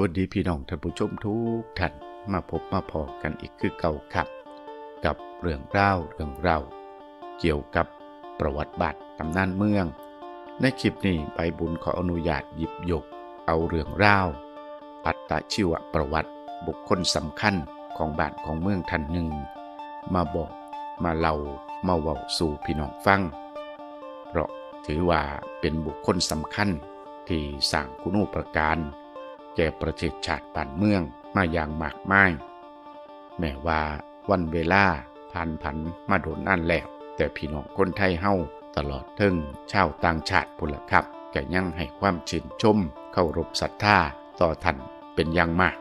วัสดีพี่น้องท่านผู้ชมทุกท่านมาพบมาพอกันอีกคือเก่าครับ กับเรื่องเล่าเรื่องเล่าเกี่ยวกับประวัติบัตรตำนานเมือง ในคลิปนี้ใบบุญขออนุญาตหยิบยก เอาเรื่องเล่าอัตชีวประวัติบุคคลสำคัญของบ้านของเมืองท่านหนึ่ง มาบอกมาเล่ามาเว้าสู่พี่น้องฟัง เพราะถือว่าเป็นบุคคลสำคัญที่สร้างคุณูปการ แก่ประเทศชาติบ้านเมืองมาอย่างมากมาย แม้ว่าวันเวลาผ่านผันมาโดนนั่นแล้ว แต่พี่น้องคนไทยเฮาตลอดถึงชาวต่างชาติพุ่นละครับก็ยังให้ความชื่นชมเคารพศรัทธาต่อท่านเป็นอย่างมาก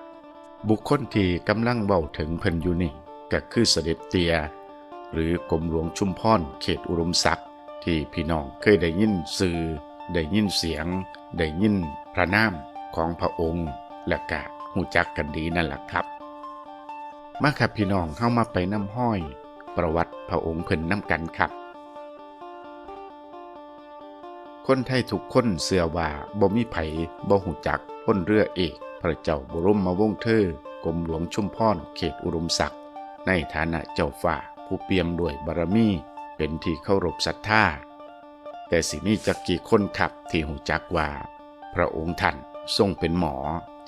บุคคลที่กำลังเว้าถึงเพิ่นอยู่นี่ก็คือเสด็จเตีย หรือกรมหลวงชุมพรเขตอุดมศักดิ์ที่พี่น้องเคยได้ยินสื่อได้ยินเสียง ได้ยินพระนาม ของพระองค์และกะหูจักกันดีนั่นแหละครับ มาครับพี่น้องเข้ามาไปน้ำห้อย ประวัติพระองค์เพิ่นน้ำกันครับ คนไทยทุกคนเสือว่าบ่มีไผบ่หูจักพ้นเรือเอก พระเจ้าบรมมาวงเธอกรมหลวงชุมพรเขตอุดมศักดิ์ในฐานะเจ้าฝ่าผู้เปี่ยมด้วยบารมีเป็นที่เคารพศรัทธาแต่สิมีจักกี่คนขับที่หูจักว่า พระองค์ท่าน ทรงเป็นหมอ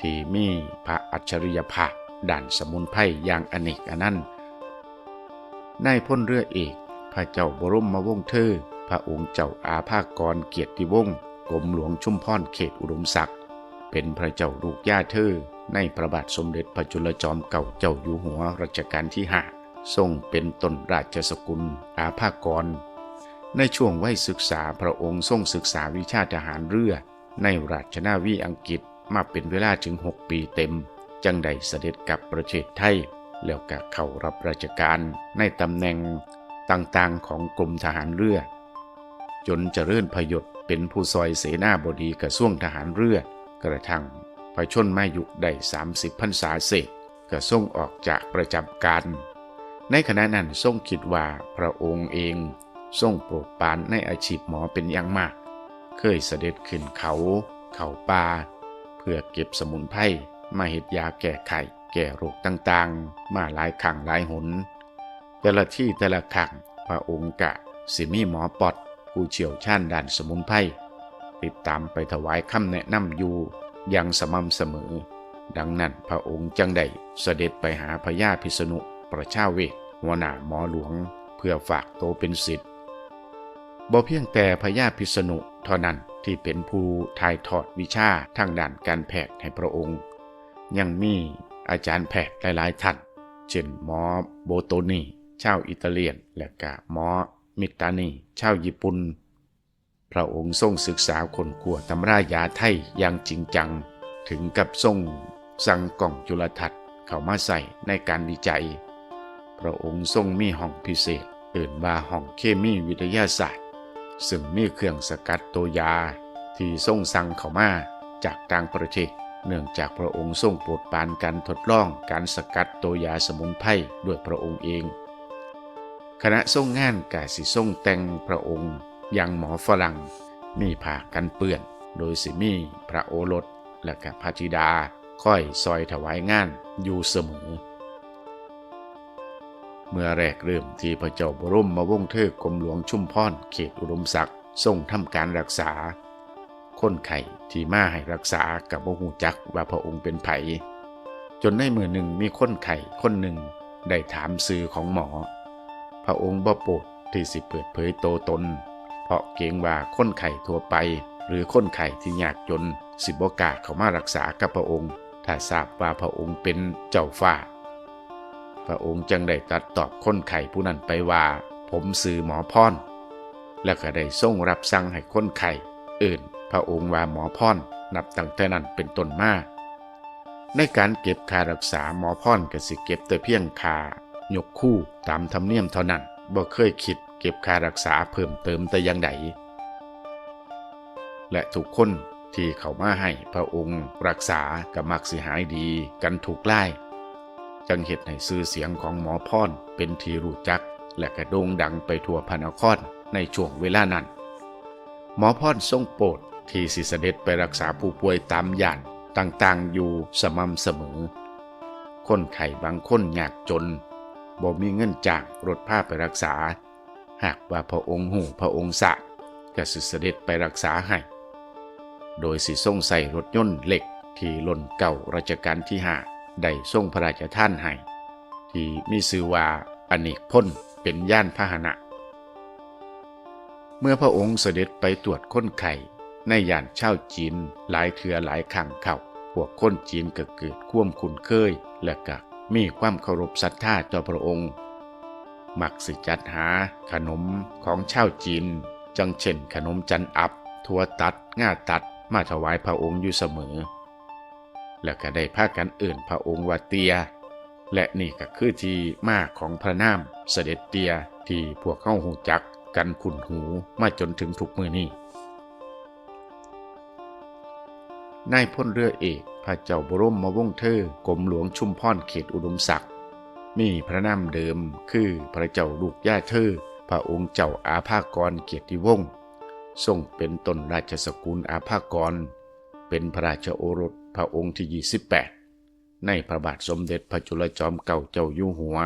ที่มีพระอัจฉริยภาพด้านสมุนไพรอย่างอเนกอนันต์นายพลเรือเอก พระเจ้าบรมวงศ์เธอ พระองค์เจ้าอาภากรเกียรติวงศ์กรมหลวงชุมพรเขตอุดมศักดิ์เป็นพระเจ้าลูกย่าเธอ ในพระบาทสมเด็จพระจุลจอมเก่าเจ้าอยู่หัวรัชกาลที่ห้าทรงเป็นต้นราชสกุลอาภากร ในช่วงวัยศึกษาพระองค์ทรงศึกษาวิชาทหารเรือ ในราชนาวีอังกฤษมาเป็นเวลาถึง 6 ปีเต็ม จังได้เสด็จกลับประเทศไทย แล้วก็เข้ารับราชการในตำแหน่งต่างๆของกรมทหารเรือ จนเจริญพยศเป็นผู้ซอยเสนาบดีกระทรวงทหารเรือ กระทั่งพระชนมายุได้ 30พรรษาเศษก็ทรงออกจากประจำการ ในขณะนั้นทรงคิดว่าพระองค์เองทรงโปรดปรานในอาชีพหมอเป็นอย่างมาก เคยเสด็จขึ้นเขา เขาป่าเพื่อเก็บสมุนไพรมาเห็ดยาแก้ไขแก้โรคต่างๆ มาหลายครั้งหลายหน แต่ละที่แต่ละครั้งพระองค์กะสิมีหมอปอดผู้เชี่ยวชาญด้านสมุนไพรติดตามไปถวายคำแนะนำอยู่อย่างสม่ำเสมอ ดังนั้นพระองค์จังได้เสด็จไปหาพญาพิษณุประชาเวทหัวหน้าหมอหลวง เพื่อฝากโตเป็นศิษย์บ่เพียงแต่พญาพิษณุ เท่านั้นที่เป็นผู้ถ่ายทอดวิชาทางด้านการแพทย์ให้พระองค์ ยังมีอาจารย์แพทย์หลายๆท่านเช่นหมอโบโตนีชาวอิตาเลียน และก็หมอมิตานีชาวญี่ปุ่นพระองค์ทรงศึกษาคนกลัวตำรายาไทยอย่างจริงจัง ถึงกับทรงสั่งกล่องจุลทรรศน์เข้ามาใส่ในการวิจัย พระองค์ทรงมีห้องพิเศษ เอื่นว่าห้องเคมีวิทยาศาสตร์ ซึ่งมีเครื่องสกัดตัวยา ที่ทรงสั่งเข้ามาจากต่างประเทศ เนื่องจากพระองค์ทรงโปรดปรานการทดลองการสกัดตัวยาสมุนไพรด้วยพระองค์เอง คณะทรงงานกาสิทรงแต่งพระองค์ยังหมอฝรั่งมีผ้ากันเปื้อน โดยสิมีพระโอรสและก็พระธิดาค่อยซอยถวายงานอยู่เสมอ เมื่อแรกเริ่มที่พระเจ้าบรมมาวงเทอกรมหลวงชุมพรเขตอุดมศักดิ์ทรงทำการรักษา คนไข้ที่มาให้รักษากับบ่หูจักว่าพระองค์เป็นไผจนในมือหนึ่งมีคนไข้คนหนึ่งได้ถามสื่อของหมอ พระองค์บ่โปรดที่สิเปิดเผยโตตน เพราะเกรงว่าคนไข้ทั่วไป หรือคนไข้ที่ยากจน สิบกล้าสเขามารักษากับพระองค์ ถ้าทราบว่าพระองค์เป็นเจ้าฟ้า พระองค์จึงได้ตัดตอบคนไข้ผู้นั้นไปว่า ผมสื่อหมอพรและก็ได้ทรงรับสั่งให้คนไข้อื่น พระองค์ว่าหมอพรนับตั้งแต่นั้นเป็นต้นมาในการเก็บค่ารักษาหมอพรก็สิเก็บแต่เพียงค่ายกคู่ตามธรรมเนียมเท่านั้นบ่เคยคิดเก็บค่ารักษาเพิ่มเติมแต่อย่างใดและทุกคนที่เขามาให้พระองค์รักษากับมักสิหายดีกันถูกไล่ จังเหตุให้ชื่อเสียงของหมอพรเป็นทีรู้จัก และกระโด่งดังไปทั่วพระนครในช่วงเวลานั้น หมอพรทรงโปรดที่สิเสด็จไปรักษาผู้ป่วยตามย่านต่างๆอยู่สม่ำเสมอ คนไข้บางคนยากจนบ่มีเงินจางรถพาไปรักษา หากว่าพระองค์หูพระองค์สะก็สิเสด็จไปรักษาให้ โดยสิทรงใส่รถยนต์เหล็กที่ล่นเก่ารัชกาลที่ห้า ได้ทรงพระราชทานให้ที่มีชื่อว่าอเนกพ้นเป็นย่านพาหนะ เมื่อพระองค์เสด็จไปตรวจค้นไข่ในย่านเช่าวจีนหลายเถือหลายครั้งเข้าพวกคนจีนก็เกิดความคุ้นเคย และก็มีความเคารพศรัทธาต่อพระองค์มักสิจัดหาขนมของชาวจีน จังเช่นขนมจันอับ ถั่วตัดง่าตัดมาถวายพระองค์อยู่เสมอ แล้วก็ได้พากันเอื่นพระองค์ว่าเตีย และนี่ก็คือที่มาของพระนามเสด็จเตียที่พวกเข้าหูจักกันขุนหูมาจนถึงทุกมือนี้นายพลเรือเอกพระเจ้าบรมมาวงเธอกรมหลวงชุมพรเขตอุดมศักดิ์มีพระนามเดิมคือพระเจ้าลูกย่าเธอ พระองค์เจ้าอาภากรเกียรติวงศ์ทรงเป็นต้นราชสกุลอาภากร เป็นพระราชโอรส พระองค์ที่ 28 ในพระบาทสมเด็จพระจุลจอมเก่าเจ้าอยู่หัว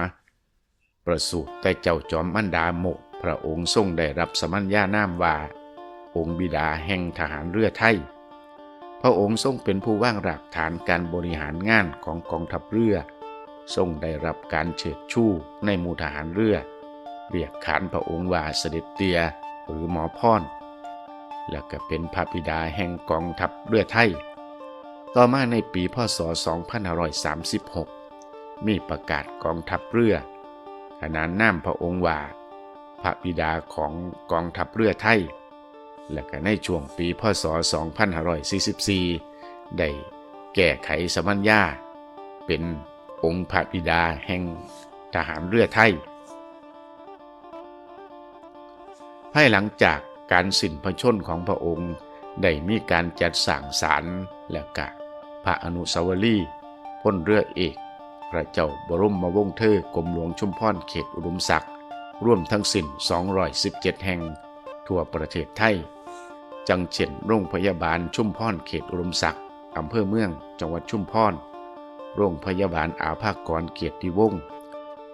ประสูติแต่เจ้าจอมมันดาโมกพระองค์ทรงได้รับสมัญญานามว่า องค์บิดาแห่งทหารเรือไทย พระองค์ทรงเป็นผู้ว่างรากฐานการบริหารงานของกองทัพเรือ ทรงได้รับการเชิดชูในหมู่ทหารเรือ เรียกขานพระองค์ว่าเสด็จเตียหรือหมอพรและก็เป็นพระบิดาแห่งกองทัพเรือไทย ต่อมาในปีพศ 2536 มีประกาศกองทัพเรือ ขนานนามพระองค์ว่า พระบิดาของกองทัพเรือไทย และก็ในช่วงปีพศ 2544 ได้แก้ไขสมัญญา เป็นองค์พระบิดาแห่งทหารเรือไทย ภายหลังจากการสิ้นพระชนของพระองค์ได้มีการจัดสร้างศาลและกะ พระอนุสาวรีย์พ้นเรือเอก พระเจ้าบรมมวงเธอกรมหลวงชุมพรเขตอุดมศักดิ์ร่วมทั้งสิ้น 217 แห่ง ทั่วประเทศไทย จังเช่นโรงพยาบาลชุมพรเขตอุดมศักดิ์อำเภอเมืองจังหวัดชุมพรโรงพยาบาลอาภากรเกียรติวงศ์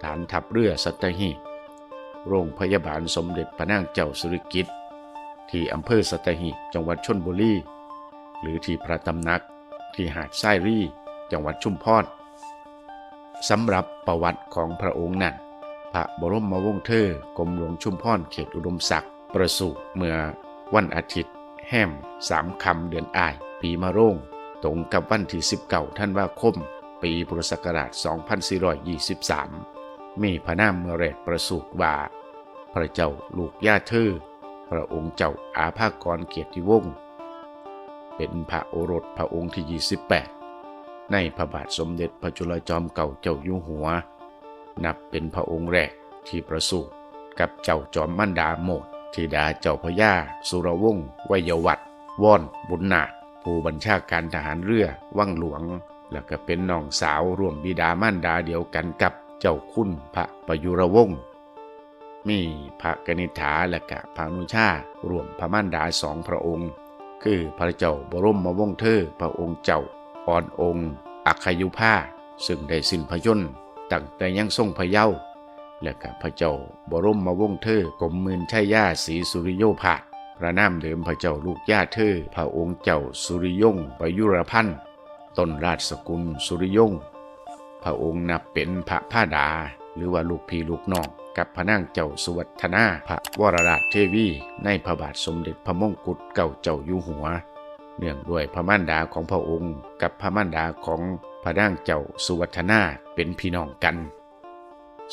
ฐานทัพเรือสัตหีบโรงพยาบาลสมเด็จพระนางเจ้าสุริกิติ์ที่อำเภอสัตหีบจังหวัดชนบุรีหรือที่พระตำหนัก ที่หาดไซรี่ จังหวัดชุมพรสำหรับประวัติของพระองค์นั้น พระบรมวงศ์เธอกรมหลวงชุมพรเขตอุดมศักดิ์ประสูติเมื่อวันอาทิตย์ แห้มสามคำเดือนอาย ปีมะโรงตรงกับวันที่19ธันว่าคม ปีพุทธศักราช 2423 มีพระนามเมื่อแรกประสูติว่า พระเจ้าลูกย่าเธอพระองค์เจ้าอาภากรเกียรติวงศ์ เป็นพระโอรสพระองค์ที่ 28 ในพระบาทสมเด็จพระจุลจอมเก่าเจ้าอยู่หัว นับเป็นพระองค์แรกที่ประสูติกับเจ้าจอมมันดาโมดธิดาเจ้าพระยาสุรวงศ์วัยวัฒน์ว่อนบุญนาถผู้บัญชาการทหารเรือวังหลวง แล้วก็เป็นน้องสาวร่วมบิดามารดาเดียวกันกับเจ้าคุณพระประยุรวงศ์มีพระกนิษฐาและกะพระนุชารวมพระมารดาสองพระองค์ คือพระเจ้าบรมมวงเธอพระองค์เจ้าอ่อนองค์อัคคยุภาซึ่งได้สิ้นพระชนม์ตั้งแต่ยังทรงพระเยาว์และกับพระเจ้าบรมมวงเธอกรมมืนชัยยาศรีสุริโยภาพระนามเดิมพระเจ้าลูกย่าเธอพระองค์เจ้าสุริยงประยุรพันธ์ต้นราชสกุลสุริยงพระองค์นับเป็นพระพาดา หรือว่าลูกพี่ลูกน้องกับพระนางเจ้าสุวัฒนาพระวรราชเทวีในพระบาทสมเด็จพระมงกุฎเก่าเจ้าอยู่หัว เนื่องด้วยพระมารดาของพระองค์ กับพระมารดาของพระนางเจ้าสุวัฒนาเป็นพี่น้องกัน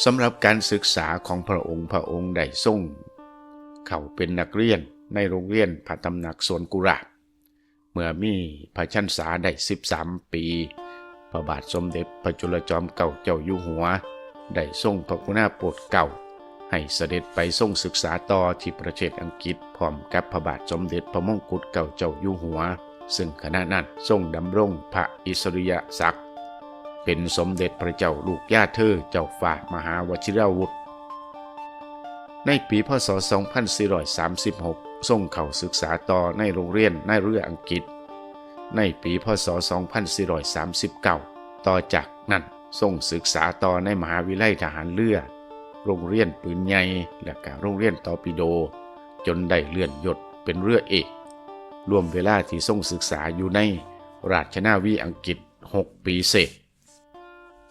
สำหรับการศึกษาของพระองค์พระองค์ได้ทรงเขาเป็นนักเรียนในโรงเรียนพระตำหนักสวนกุหลาบเมื่อมีพระชันษาได้ 13 ปี พระบาทสมเด็จพระจุลจอมเก่าเจ้าอยู่หัว ได้ทรงพระกุณาโปรดเก่า ให้เสด็จไปทรงศึกษาต่อที่ประเทศอังกฤษพร้อมกับพระบาทสมเด็จพระมงกุฎเก่าเจ้าอยู่หัว ซึ่งขณะนั้นทรงดำรงพระอิสริยศักดิ์เป็นสมเด็จพระเจ้าลูกย่าเธอเจ้าฝ่ามหาวชิราวุธ ในปีพศ 2436 ทรงเข้าศึกษาต่อในโรงเรียนในเรืออังกฤษ ในปีพศ 2439 ต่อจากนั้น ส่งศึกษาต่อในมหาวิทยาลัยทหารเรือ โรงเรียนปืนใหญ่และก็โรงเรียนตอปิโด จนได้เลื่อนยศเป็นเรือเอก รวมเวลาที่ส่งศึกษาอยู่ในราชนาวีอังกฤษ 6 ปีเศษ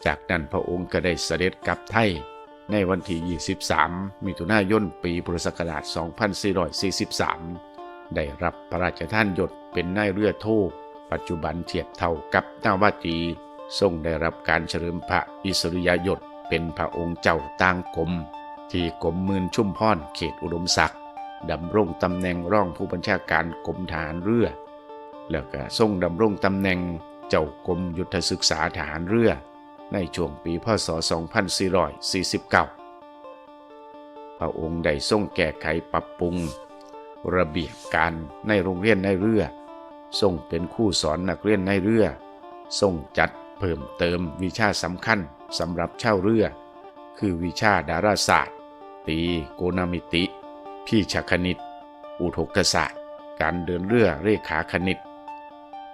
จากนั้นพระองค์ก็ได้เสด็จกลับไทย ในวันที่ 23 มิถุนายน ปีพุทธศักราช 2443 ได้รับพระราชทานยศเป็นนายเรือโทปัจจุบันเทียบเท่ากับนาวาตรี ทรงได้รับการเฉลิมพระอิสริยยศเป็นพระองค์เจ้าต่างกรมที่กรมมืนชุ่มพรเขตอุดมศักดิ์ดำรงตำแหน่งร่องผู้บัญชาการกรมทหารเรือ แล้วก็ทรงดำรงตำแหน่งเจ้ากรมยุทธศึกษาทหารเรือ ในช่วงปีพศ 2449 พระองค์ได้ทรงแก้ไขปรับปรุง ระเบียบการในโรงเรียนในเรือ ทรงเป็นคู่สอนนักเรียนในเรือ ทรงจัด เพิ่มเติมวิชาสำคัญสำหรับเช่าเรือ คือวิชาดาราศาสตร์ ตีโกนามิติ พี่ชคณิต อุทกศาสตร์ การเดินเรือเรขาคณิต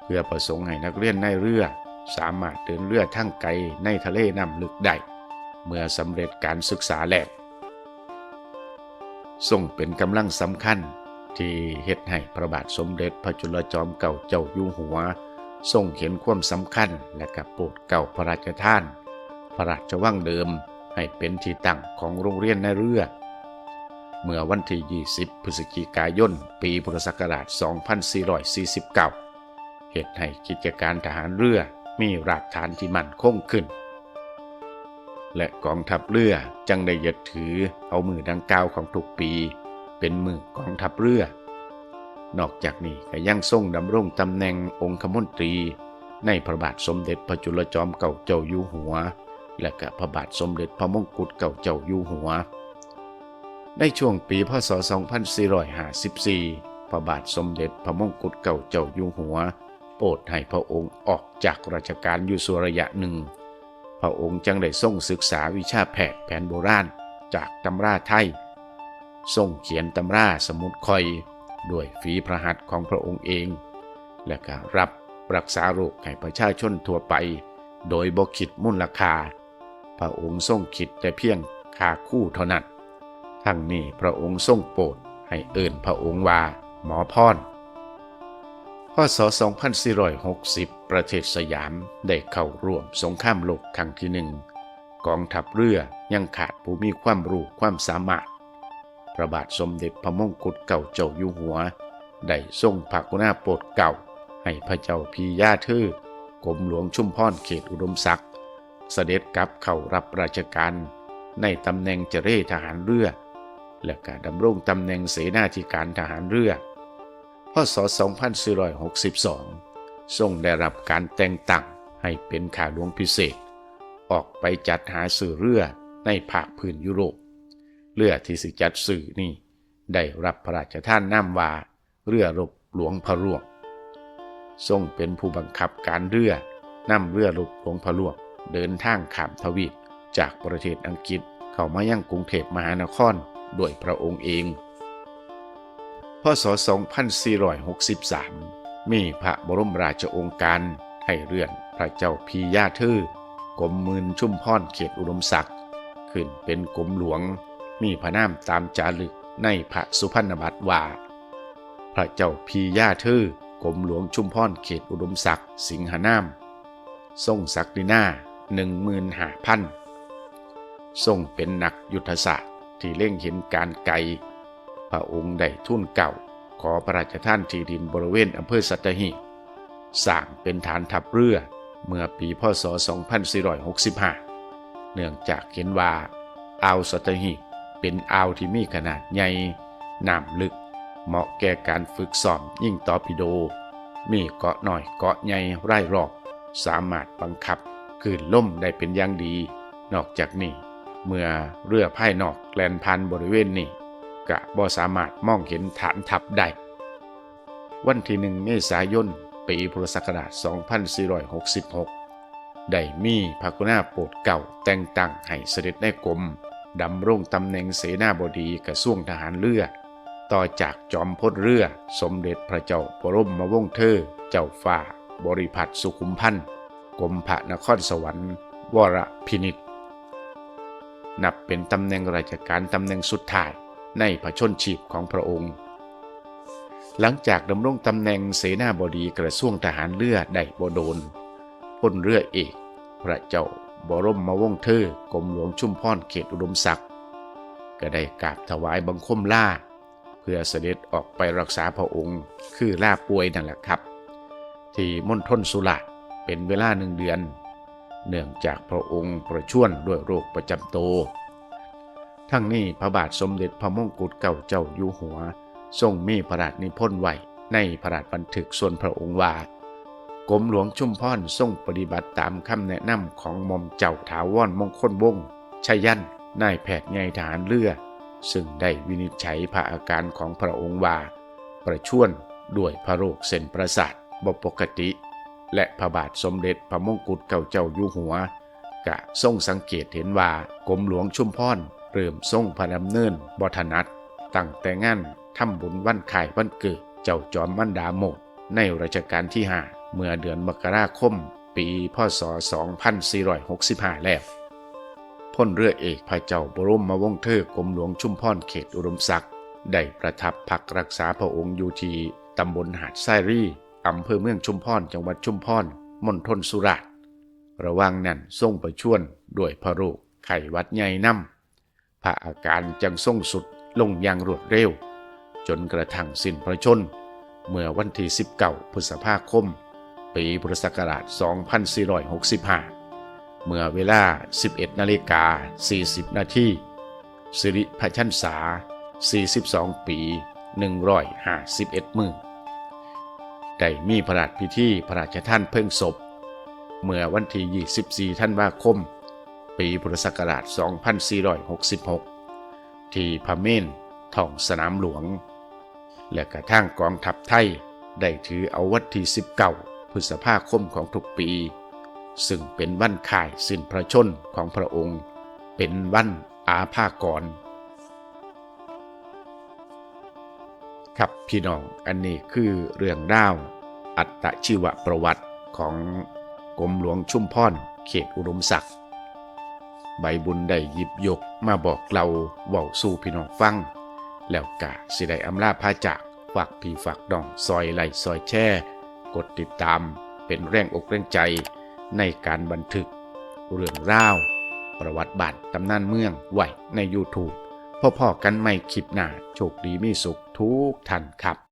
เพื่อประสงค์ให้นักเรียนในเรือ สามารถเดินเรือทั้งไกลในทะเลน้ำลึกได้ เมื่อสำเร็จการศึกษาแล้วทรงเป็นกำลังสำคัญที่เฮ็ดให้พระบาทสมเด็จพระจุลจอมเก่าเจ้าอยู่หัว ทรงเห็นความสำคัญและกับโปรดเก่าพระราชทาน พระราชวังเดิมให้เป็นที่ตั้งของโรงเรียนในเรือ เมื่อวันที่ 20 พฤศจิกายน ปีพุทธศักราช 2449 เหตุให้กิจการทหารเรือมีรากฐานที่มั่นคงขึ้น และกองทัพเรือจังได้ยึดถือเอามือดังกล่าวของทุกปี เป็นมือกองทัพเรือ นอกจากนี้ก็ยังทรงดำรงตำแหน่งองคมนตรี ในพระบาทสมเด็จพระจุลจอมเก่าเจ้าอยู่หัว และก็พระบาทสมเด็จพระมงกุฎเก่าเจ้าอยู่หัว ในช่วงปีพศ 2454 พระบาทสมเด็จพระมงกุฎเก่าเจ้าอยู่หัว โปรดให้พระองค์ออกจากราชการอยู่ส่วนระยะหนึ่ง พระองค์จึงได้ทรงศึกษาวิชาแพทย์แผนโบราณจากตำราไทย ทรงเขียนตำราสมุดคอย ด้วยฝีพระหัตถ์ของพระองค์เอง และก็รับรักษาโรคให้ประชาชนทั่วไป โดยบ่คิดมูลคา พระองค์ทรงคิดแต่เพียงค่าคู่เท่านั้น ทั้งนี้พระองค์ทรงโปรดให้เอิ่นพระองค์ว่าหมอพรพศ 2460 ประเทศสยามได้เข้าร่วมสงครามโลกครั้งที่หนึ่งกองทัพเรือยังขาดผู้มีความรู้ความสามารถ ระบาทสมเด็จพระมงกุฎเก่าเจ้าอยู่หัว ได้ทรงพระกุณาโปรดเก่า ให้พระเจ้าพีย่าเธอกรมหลวงชุมพรเขตอุดมศักดิ์เสด็จกลับเข้ารับราชการ ในตำแหน่งเจเรทหารเรือ และก็ดำรงตำแหน่งเสนาธิการทหารเรือพศ 2462 ทรงได้รับการแต่งตั้งให้เป็นข้าหลวงพิเศษ ออกไปจัดหาสื่อเรือในภาคพื้นยุโรป เรือที่สิจัดสื่อนี่ได้รับพระราชทานนามว่าเรือรบหลวงพระร่วง ทรงเป็นผู้บังคับการเรือนำเรือรบหลวงพระร่วง เดินทางข้ามทวีปจากประเทศอังกฤษเข้ามายังกรุงเทพมหานครด้วยพระองค์เองพศ 2463 มีพระบรมราชองค์การให้เรือนพระเจ้าพีย่าเธอกรมมืนชุ่มพรเขตอุดมศักดิ์ขึ้นเป็นกรมหลวง มีพระนามตามจารึกในพระสุพรรณบัตรว่า พระเจ้าพีย่าเธอกรมหลวงชุมพรเขตอุดมศักดิ์สิงหนามทรงศักดินาหนึ่งมืนหาพันทรงเป็นนักยุทธศาสตร์ที่เล่งเห็นการไกล พระองค์ได้ทุ่นเก่า ขอพระราชทานที่ดินบริเวณอำเภอสัตหีบสร้างเป็นฐานทัพเรือเมื่อปีพศ 2465 เนื่องจากเห็นว่าอ่าวสัตหีบ เป็นอ่าวที่มีขนาดใหญ่น้ำลึก เหมาะแก่การฝึกซ้อมยิ่งตอปิโด มีเกาะหน่อยเกาะใหญ่ไร่รอบ สามารถบังคับคืนล่มได้เป็นอย่างดี นอกจากนี้ เมื่อเรือภายนอกแลนพันบริเวณนี้กะบ่สามารถมองเห็นฐานทัพได้ วันที่หนึ่งเมษายน ปีพุทธศักราช 2466 ได้มีพระกุณาโปรดเก่าแต่งตั้งให้เสด็จในกรม ดำรงตำแหน่งเสนาบดีกระทรวงทหารเรือ ต่อจากจอมพลเรือ สมเด็จพระเจ้าบรมวงศ์เธอ เจ้าฟ้าบริพัตรสุขุมพันธ์กรมพระนครสวรรค์วรพินิษนับเป็นตำแหน่งราชการตำแหน่งสุดท้ายในพระชนชีพของพระองค์ หลังจากดำรงตำแหน่งเสนาบดีกระทรวงทหารเรือได้บโดนพลเรือเอก พระเจ้า บรมมาวงเธอกรมหลวงชุมพรเขตอุดมศักดิ์ก็ได้กราบถวายบังคมลาเพื่อเสด็จออกไปรักษาพระองค์ คือลาป่วยนั่นแหละครับ ที่มณฑลสุราษฎร์เป็นเวลาหนึ่งเดือน เนื่องจากพระองค์ประชวรด้วยโรคประจำตัวทั้งนี้พระบาทสมเด็จพระมงกุฎเก่าเจ้าอยู่หัว ทรงมีพระราชนิพนธ์ไว้ในพระราชบันทึกส่วนพระองค์ว่า กรมหลวงชุมพรทรงปฏิบัติตามคำแนะนำของมอมเจ้าถาวรมงคลวงศ์ชยันนายแพทย์ใหญ่ทหารเรือ ซึ่งได้วินิจฉัยพระอาการของพระองค์ว่า ประชวรด้วยพระโรคเส้นประสาทบปกติ และพระบาทสมเด็จพระมงกุฎเก่าเจ้าอยู่หัว กะทรงสังเกตเห็นว่ากรมหลวงชุมพรเริ่มทรงพระดำเนินบถนัดตั้งแต่งั้นทำบุญวันข่ายวันเกิดเจ้าจอมมันดาโมดในรัชกาลที่5 เมื่อเดือนมกราคม ปีพศ 2465 แล้วพลเรือเอกพระเจ้าบรมมวงเธอกรมหลวงชุมพรเขตอุดมศักดิ์ได้ประทับพักรักษาพระองค์อยู่ที่ตำบลหาดไซรีอำเภอเมืองชุมพรจังหวัดชุมพรมณฑลสุราษฎร์ระว่างนั้นทรงประชวรด้วยพระโรคไข้วัดใหญ่น้ำพระอาการจังทรงสุดลงอย่างรวดเร็ว จนกระทั่งสิ้นพระชน เมื่อวันที่19พฤษภาคม ปีพุทธศักราช 2465 เมื่อเวลา 11 นาฬิกา 40 นาทีสิริพชันษา 42 ปี 151 มือได้มีพระราชพิธีพระราชทานเพลิงศพ เมื่อวันที่ 24ธันวาคม ปีพุทธศักราช 2466 ที่พระเมนท้องสนามหลวง และกระทั่งกองทัพไทย ได้ถือเอาวันที่ 19 พฤษภาคมของทุกปี ซึ่งเป็นวันข่ายสิ้นพระชนของพระองค์ เป็นวันอาภากร ครับพี่น้องอันนี้คือเรื่องราวอัตชีวประวัติของกรมหลวงชุมพรเขตอุดมศักดิ์ใบบุญได้หยิบยกมาบอกเราเว้าสู่พี่น้องฟัง แล้วกะสิได้อำลาพาจากฝากพี่ฝากดองซอยไหลซอยแช่ กดติดตามเป็นแรงอกแรงใจในการบันทึก เรื่องราว ประวัติบัตรตำนานเมืองไว้ใน YouTube พ่อๆกันไม่คลิปหน้าโชคดีมีสุขทุกท่านครับ